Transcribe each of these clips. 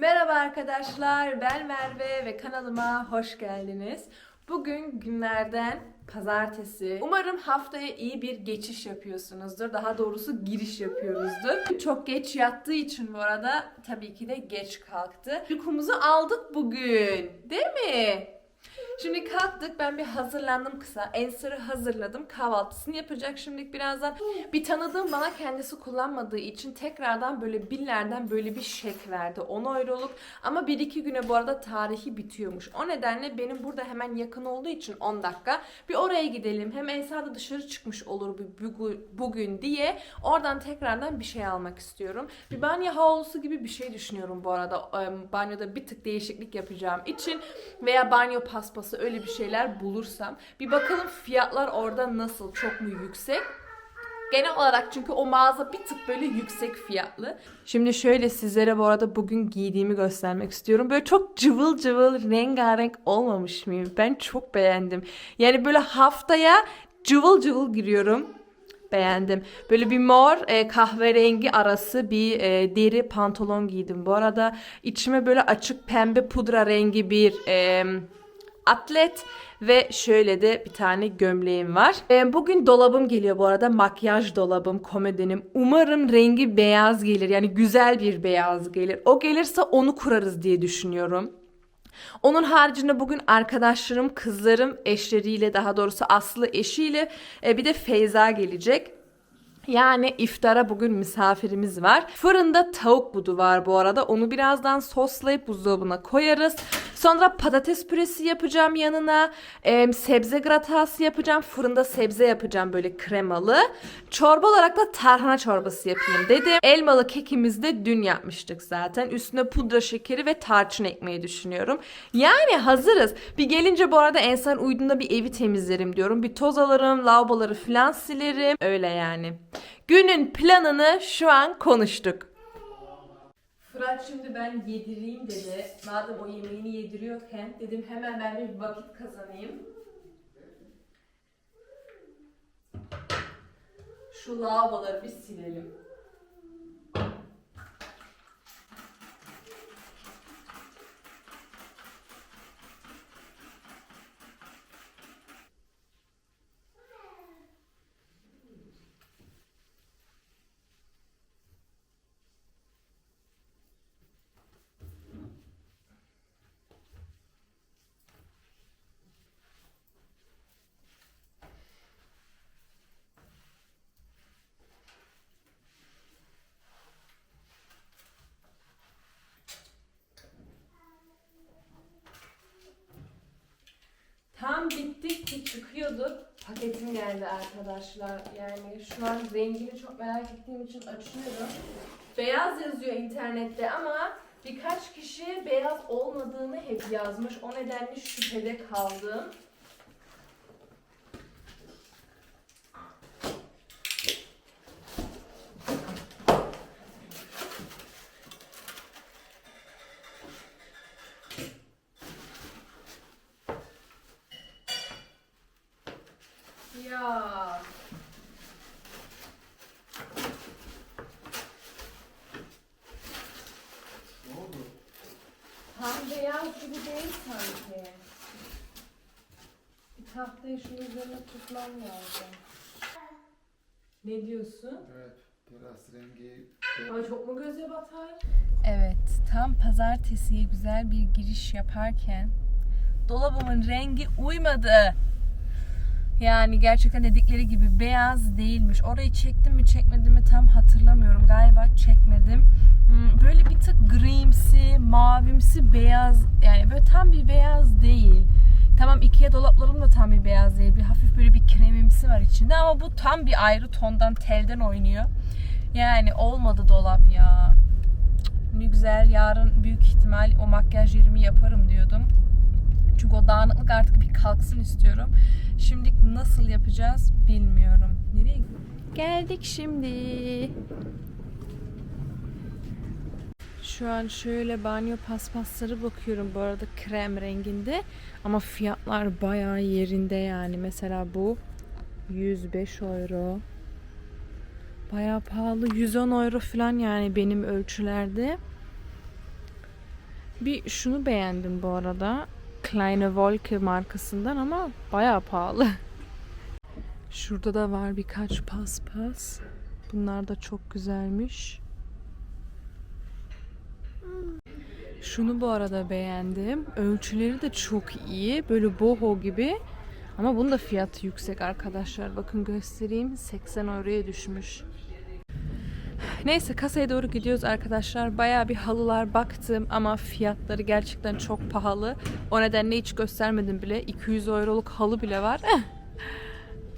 Merhaba arkadaşlar, ben Merve ve kanalıma hoş geldiniz. Bugün günlerden pazartesi. Umarım haftaya iyi bir geçiş yapıyorsunuzdur. Daha doğrusu giriş yapıyoruzdur. Çok geç yattığı için bu arada tabii ki de geç kalktı. Uykumuzu aldık bugün. Değil mi? Şimdi kalktık ben bir hazırlandım kısa. Ensar'ı hazırladım. Kahvaltısını yapacak şimdilik birazdan. Bir tanıdığım bana kendisi kullanmadığı için tekrardan böyle billerden böyle bir şek verdi. 10 euroluk ama 1-2 güne bu arada tarihi bitiyormuş. O nedenle benim burada hemen yakın olduğu için 10 dakika. Bir oraya gidelim. Hem Ensar da dışarı çıkmış olur bu- bugün, diye. Oradan tekrardan bir şey almak istiyorum. Bir banyo havlusu gibi bir şey düşünüyorum bu arada. Banyoda bir tık değişiklik yapacağım için veya banyo paspası öyle bir şeyler bulursam. Bir bakalım fiyatlar orada nasıl? Çok mu yüksek? Genel olarak çünkü o mağaza bir tık böyle yüksek fiyatlı. Şimdi şöyle sizlere bu arada bugün giydiğimi göstermek istiyorum. Böyle çok cıvıl cıvıl rengarenk olmamış mıyım? Ben çok beğendim. Yani böyle haftaya cıvıl cıvıl giriyorum. Beğendim. Böyle bir mor e, kahverengi arası bir e, deri pantolon giydim. Bu arada içime böyle açık pembe pudra rengi bir e, atlet ve şöyle de bir tane gömleğim var. E, bugün dolabım geliyor bu arada. Makyaj dolabım, komedinim. Umarım rengi beyaz gelir. Yani güzel bir beyaz gelir. O gelirse onu kurarız diye düşünüyorum. Onun haricinde bugün arkadaşlarım, kızlarım eşleriyle daha doğrusu Aslı eşiyle e, bir de Feyza gelecek. Yani iftara bugün misafirimiz var. Fırında tavuk budu var bu arada. Onu birazdan soslayıp buzdolabına koyarız. Sonra patates püresi yapacağım yanına. Em, sebze gratası yapacağım. Fırında sebze yapacağım böyle kremalı. Çorba olarak da tarhana çorbası yapayım dedim. Elmalı kekimizi de dün yapmıştık zaten. Üstüne pudra şekeri ve tarçın ekmeği düşünüyorum. Yani hazırız. Bir gelince bu arada Ensar uyduğunda bir evi temizlerim diyorum. Bir toz alırım, lavaboları falan silerim. Öyle yani. Günün planını şu an konuştuk. Fırat şimdi ben yedireyim dedi. Madem o yemeğini yediriyorken dedim hemen ben bir vakit kazanayım. Şu lavaboları bir silelim. Tam bittik ki çıkıyorduk. Paketim geldi arkadaşlar. Yani şu an rengini çok merak ettiğim için açıyorum. Beyaz yazıyor internette ama birkaç kişi beyaz olmadığını hep yazmış. O nedenle şüphede kaldım. Ya. Ne oldu? Tam beyaz gibi değil sanki. Bir tahtayı şunun üzerine tutmam lazım. Ne diyorsun? Evet, teras rengi Ama çok mu göze batar? Evet, tam pazartesiye güzel bir giriş yaparken dolabımın rengi uymadı. Yani gerçekten dedikleri gibi beyaz değilmiş. Orayı çektim mi çekmedim mi tam hatırlamıyorum. Galiba çekmedim. Hmm, Böyle bir tık grimsi, mavimsi beyaz yani böyle tam bir beyaz değil. Tamam Ikea dolaplarım da tam bir beyaz değil. Bir hafif böyle bir kremimsi var içinde ama bu tam bir ayrı tondan telden oynuyor. Yani olmadı dolap ya. Ne güzel yarın büyük ihtimal o makyaj yerimi yaparım diyordum. Çünkü o dağınıklık artık bir kalksın istiyorum. Şimdi nasıl yapacağız bilmiyorum. Nereye Geldik şimdi. Şu an şöyle banyo paspasları bakıyorum bu arada krem renginde. Ama fiyatlar bayağı yerinde yani. Mesela bu 105 euro. Bayağı pahalı. 110 euro falan yani benim ölçülerde. Bir şunu beğendim bu arada. Kleine Wolke markasından ama bayağı pahalı. Şurada da var birkaç paspas. Bunlar da çok güzelmiş. Şunu bu arada beğendim. Ölçüleri de çok iyi. Böyle boho gibi. Ama bunun da fiyatı yüksek arkadaşlar. Bakın göstereyim. 80 euroya düşmüş. Neyse kasaya doğru gidiyoruz arkadaşlar. Bayağı bir halılar baktım ama fiyatları gerçekten çok pahalı. O nedenle hiç göstermedim bile. 200 euroluk halı bile var.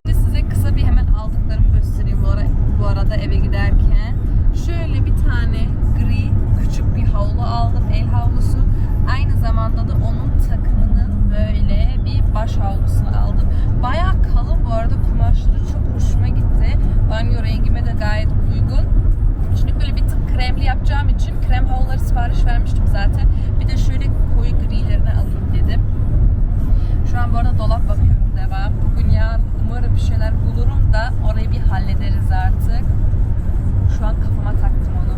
Şimdi size kısa bir hemen aldıklarımı göstereyim bu, ara, bu arada eve giderken. Şöyle bir tane gri küçük bir havlu aldım. El havlusu. Aynı zamanda da onun takımının böyle bir baş havlusunu aldım. Bayağı kalın bu arada kumaşları çok hoşuma gitti. Banyo rengime de gayet uygun. Şimdi böyle bir tık kremli yapacağım için krem havluları sipariş vermiştim zaten. Bir de şöyle koyu grilerini alayım dedim. Şu an bu arada dolap bakıyorum devam. Bugün yarın umarım bir şeyler bulurum da orayı bir hallederiz artık. Şu an kafama taktım onu.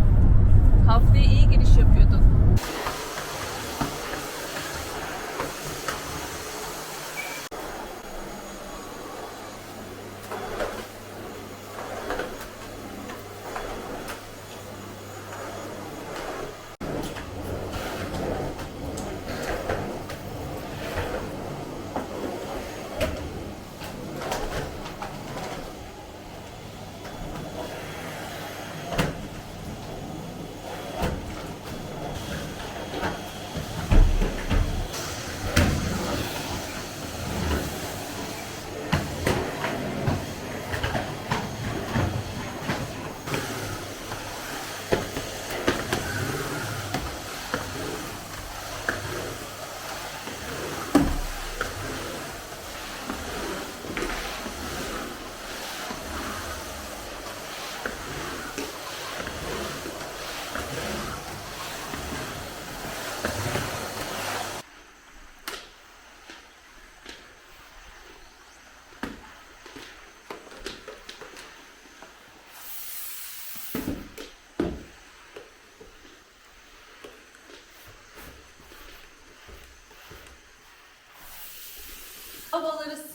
Haftaya iyi giriş yapıyordun.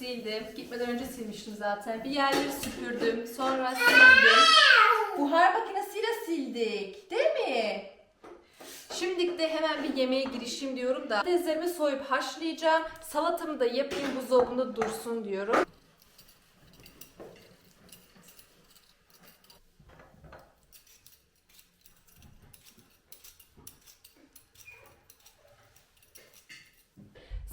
Sildim. Gitmeden önce silmiştim zaten. Bir yerleri süpürdüm. Sonra sildim. Buhar makinesiyle sildik. Değil mi? Şimdilik de hemen bir yemeğe girişeyim diyorum da. Patateslerimi soyup haşlayacağım. Salatamı da yapayım buzdolabında dursun diyorum.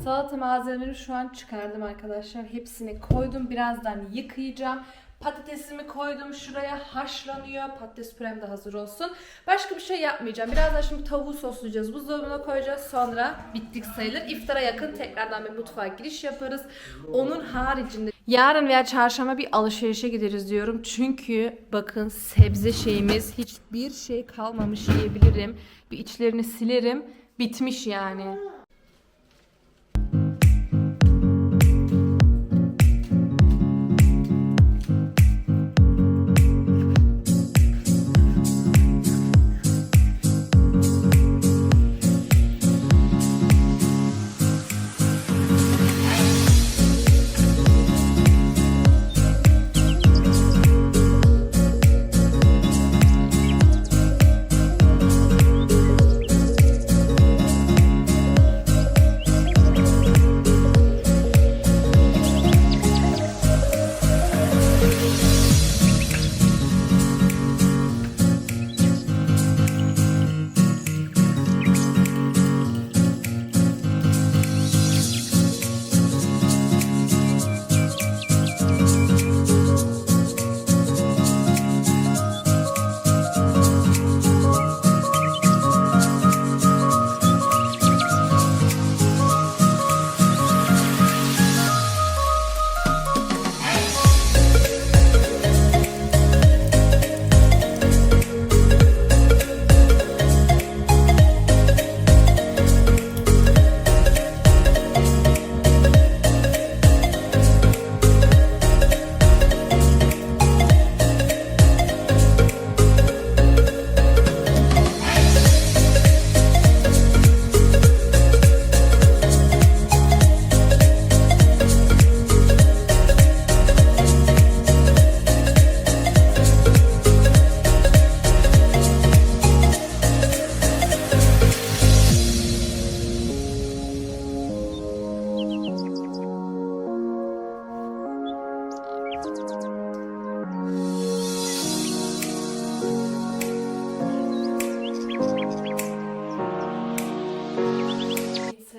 Salata malzemeleri şu an çıkardım arkadaşlar. Hepsini koydum. Birazdan yıkayacağım. Patatesimi koydum şuraya haşlanıyor. Patates pürem de hazır olsun. Başka bir şey yapmayacağım. Birazdan şimdi tavuğu soslayacağız. Buzdolabına koyacağız. Sonra bittik sayılır. İftara yakın tekrardan bir mutfağa giriş yaparız. Onun haricinde yarın veya çarşamba bir alışverişe gideriz diyorum. Çünkü bakın sebze şeyimiz hiçbir şey kalmamış diyebilirim. Bir içlerini silerim. Bitmiş yani.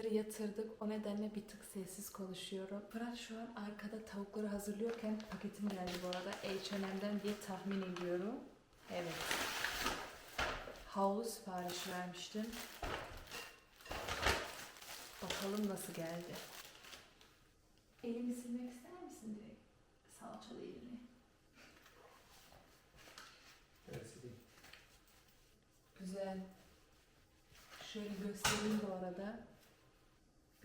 Tavukları yatırdık. O nedenle bir tık sessiz konuşuyorum. Fırat şu an arkada tavukları hazırlıyorken paketim geldi bu arada. H&M'den diye tahmin ediyorum. Evet. Havlu siparişi vermiştim. Bakalım nasıl geldi. Elimi silmek ister misin direkt? Salçalı elini. Güzel. Şöyle göstereyim bu arada.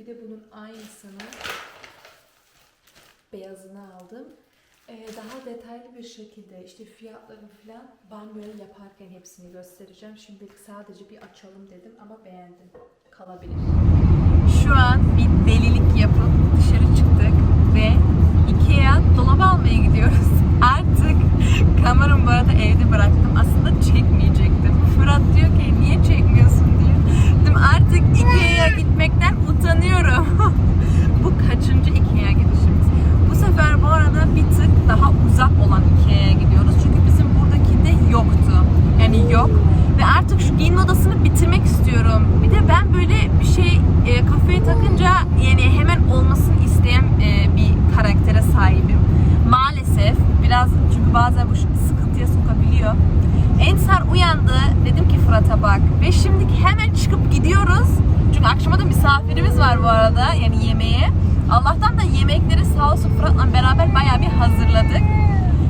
Bir de bunun aynısını beyazını aldım. Ee, daha detaylı bir şekilde işte fiyatlarını falan böyle yaparken hepsini göstereceğim. Şimdilik sadece bir açalım dedim ama beğendim. Kalabilir. Şu an bir delilik yapıp dışarı çıktık ve Ikea dolap almaya gidiyoruz. Artık kameramı bu arada evde bıraktım. Aslında çekmeyecektim. Fırat diyor ki niye çekmiyorsun diyor. Dedim artık Ikea'ya gitmekten utanıyorum. bu kaçıncı Ikea gidişimiz? Bu sefer bu arada bir tık daha uzak olan Ikea'ya gidiyoruz. Çünkü bizim buradakinde yoktu. Yani yok. Ve artık şu giyinme odasını bitirmek istiyorum. Bir de ben böyle bir şey e, kafaya takınca yani hemen olmasını isteyen e, bir karaktere sahibim. Maalesef biraz çünkü bazen bu sıkıntıya sokabiliyor. Ensar uyandı. Dedim ki Fırat'a bak. Ve şimdi hemen çıkıp gidiyoruz. Çünkü akşama da misafirimiz var bu arada. Yani yemeğe. Allah'tan da yemekleri sağ olsun Fırat'la beraber bayağı bir hazırladık.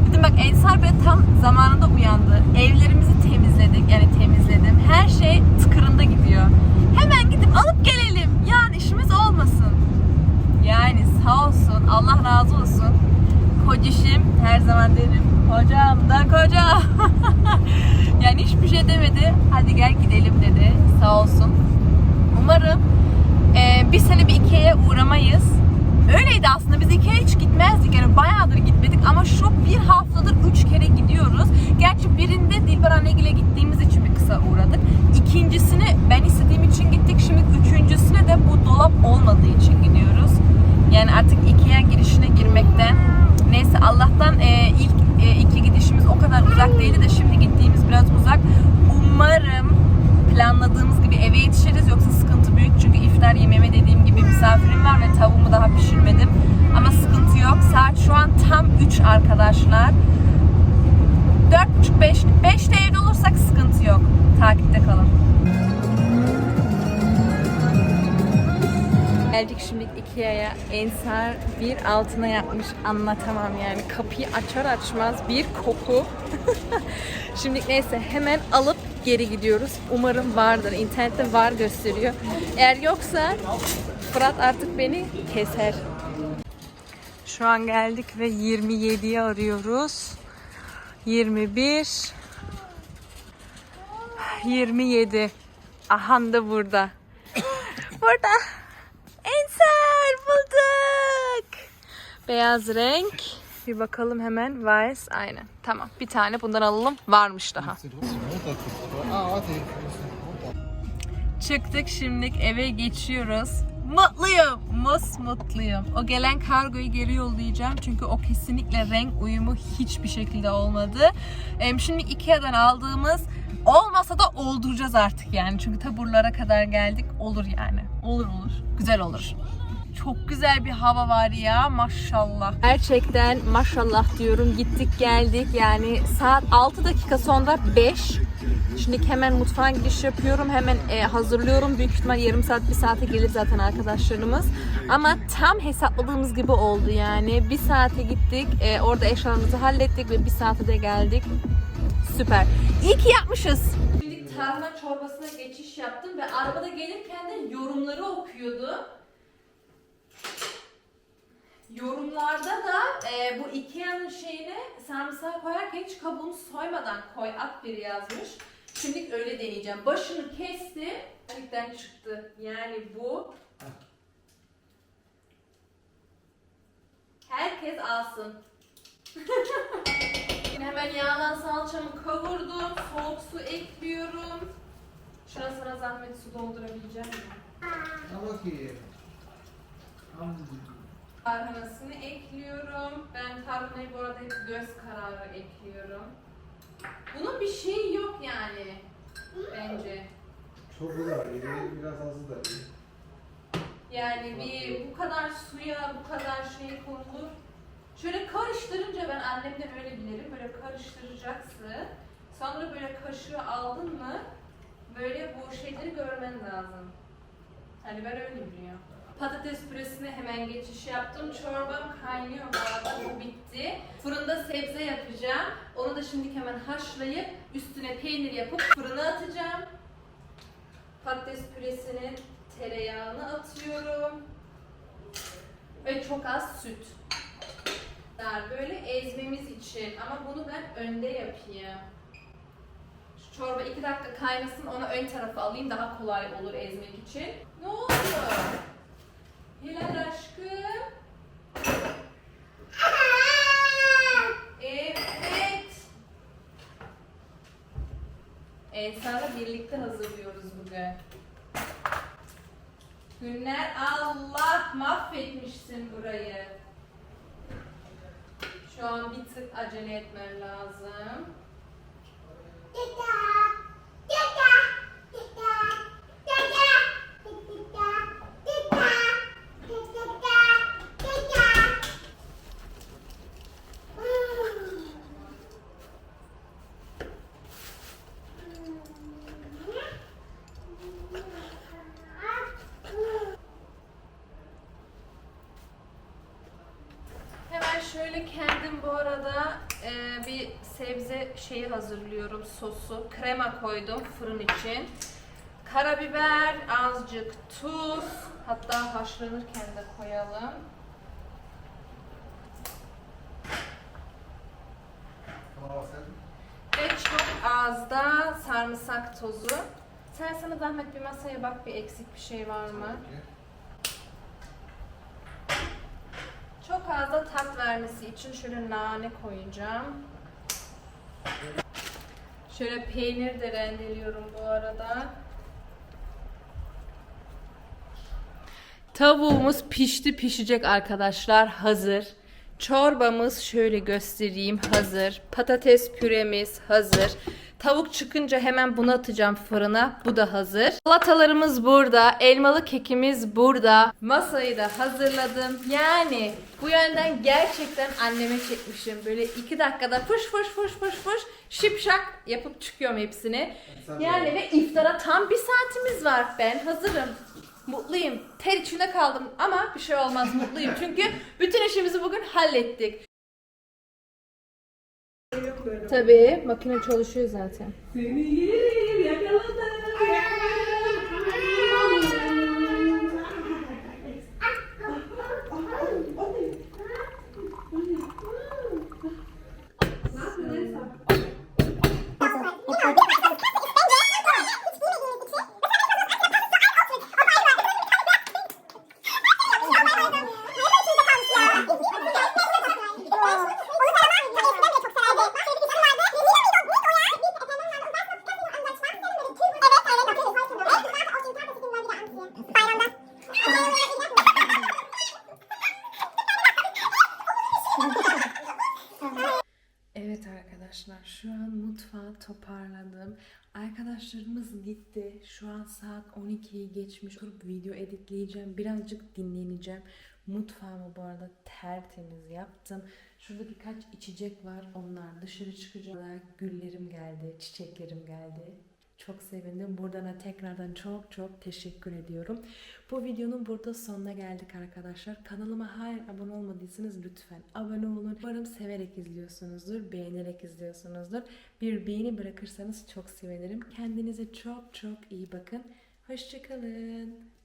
Dedim bak Ensar böyle tam zamanında uyandı. Evlerimizi temizledik. Yani temizledim. Her şey tıkırında gidiyor. Hemen gidip alıp gelelim. Yani işimiz olmasın. Yani sağ olsun. Allah razı olsun. Kocişim her zaman derim. Hocam da koca. yani hiçbir şey demedi. Hadi gel gidelim dedi. Sağ olsun. Umarım e, bir sene bir Ikea'ya uğramayız. Öyleydi aslında biz Ikea'ya hiç gitmezdik yani bayağıdır gitmedik ama şu bir haftadır üç kere gidiyoruz. Gerçi birinde Dilber Annegil'e gittiğimiz için bir kısa uğradık. İkincisini ben istediğim için gittik. Şimdi üçüncüsüne de bu dolap olmadığı için gidiyoruz. Yani artık Ikea girişine girmekten neyse Allah'tan e, ilk e, iki gidişimiz o kadar uzak değildi de şimdi gittiğimiz biraz uzak. Umarım eve yetişiriz yoksa sıkıntı büyük çünkü iftar yemeğime dediğim gibi misafirim var ve tavuğumu daha pişirmedim. Ama sıkıntı yok. Saat şu an tam 3 arkadaşlar. 4.30 5 5'te evde olursak sıkıntı yok. Takipte kalın. Geldik şimdi Ikea'ya. Ensar bir altına yapmış anlatamam yani. Kapıyı açar açmaz bir koku. şimdi neyse hemen alıp geri gidiyoruz. Umarım vardır. İnternette var gösteriyor. Eğer yoksa Fırat artık beni keser. Şu an geldik ve 27'yi arıyoruz. 21 27 Ahan da burada. burada. Ensar bulduk. Beyaz renk. Bir bakalım hemen. Vals. Aynen. Tamam. Bir tane bundan alalım. Varmış daha. Çıktık şimdi eve geçiyoruz. Mutluyum. Mus mutluyum. O gelen kargoyu geri yollayacağım. Çünkü o kesinlikle renk uyumu hiçbir şekilde olmadı. Şimdi Ikea'dan aldığımız olmasa da olduracağız artık yani. Çünkü taburlara kadar geldik. Olur yani. Olur olur. Güzel olur. Çok güzel bir hava var ya maşallah. Gerçekten maşallah diyorum gittik geldik yani saat 6 dakika sonra 5. Şimdi hemen mutfağa giriş yapıyorum hemen e, hazırlıyorum büyük ihtimal yarım saat bir saate gelir zaten arkadaşlarımız. Ama tam hesapladığımız gibi oldu yani bir saate gittik e, orada eşyalarımızı hallettik ve bir saate de geldik. Süper. İyi ki yapmışız. Şimdi tarhana çorbasına geçiş yaptım ve arabada gelirken de yorumları okuyordu. Yorumlarda da e, bu Ikea'nın şeyine sarımsağı koyarken hiç kabuğunu soymadan koy at biri yazmış. Şimdi öyle deneyeceğim. Başını kesti, delikten çıktı. Yani bu. Herkes alsın. Hemen yağdan salçamı kavurdum. Soğuk su ekliyorum. Şuna sana zahmet su doldurabileceğim mi? Ah, okay. Tarhanasını ekliyorum. Ben tarhanayı bu arada hep göz kararı ekliyorum. Bunun bir şeyi yok yani. Bence. Çok güzel. iyi, Biraz azı da iyi. Yani bir bu kadar suya bu kadar şey konulur. Şöyle karıştırınca ben annemden öyle bilirim. Böyle karıştıracaksın. Sonra böyle kaşığı aldın mı böyle bu şeyleri görmen lazım. Hani ben öyle biliyorum. Patates püresine hemen geçiş yaptım. Çorbam kaynıyor bu arada. Bu bitti. Fırında sebze yapacağım. Onu da şimdi hemen haşlayıp üstüne peynir yapıp fırına atacağım. Patates püresinin tereyağını atıyorum. Ve çok az süt. Böyle ezmemiz için ama bunu ben önde yapayım. Şu çorba iki dakika kaynasın onu ön tarafa alayım daha kolay olur ezmek için. Ne oldu? Hilal aşkım. Evet. Elsa'la birlikte hazırlıyoruz bugün. Günler Allah mahvetmişsin burayı. Şu an bir tık acele etmem lazım. Hemen şöyle kendim bu arada e, bir sebze şeyi hazırlıyorum sosu. Krema koydum fırın için. Karabiber, azıcık tuz. Hatta haşlanırken de koyalım. Ve çok az da sarımsak tozu. Sen sana zahmet bir masaya bak bir eksik bir şey var mı? Çok az da tat vermesi için şöyle nane koyacağım. Şöyle peynir de rendeliyorum bu arada. Tavuğumuz pişti pişecek arkadaşlar hazır. Çorbamız şöyle göstereyim hazır. Patates püremiz hazır. Tavuk çıkınca hemen bunu atacağım fırına. Bu da hazır. Salatalarımız burada. Elmalı kekimiz burada. Masayı da hazırladım. Yani bu yönden gerçekten anneme çekmişim. Böyle iki dakikada fış fış fış fış fış şipşak yapıp çıkıyorum hepsini. Yani ve iftara tam bir saatimiz var. Ben hazırım. Mutluyum. Ter içinde kaldım ama bir şey olmaz mutluyum. Çünkü bütün işimizi bugün hallettik. Tabii makine çalışıyor zaten. Evet arkadaşlar şu an mutfağı toparladım. Arkadaşlarımız gitti. Şu an saat 12'yi geçmiş. Oturup video editleyeceğim. Birazcık dinleneceğim. Mutfağımı bu arada tertemiz yaptım. Şurada birkaç içecek var. Onlar dışarı çıkacak. Güllerim geldi, çiçeklerim geldi. Çok sevindim. Buradan da tekrardan çok çok teşekkür ediyorum. Bu videonun burada sonuna geldik arkadaşlar. Kanalıma hala abone olmadıysanız lütfen abone olun. Umarım severek izliyorsunuzdur, beğenerek izliyorsunuzdur. Bir beğeni bırakırsanız çok sevinirim. Kendinize çok çok iyi bakın. Hoşçakalın.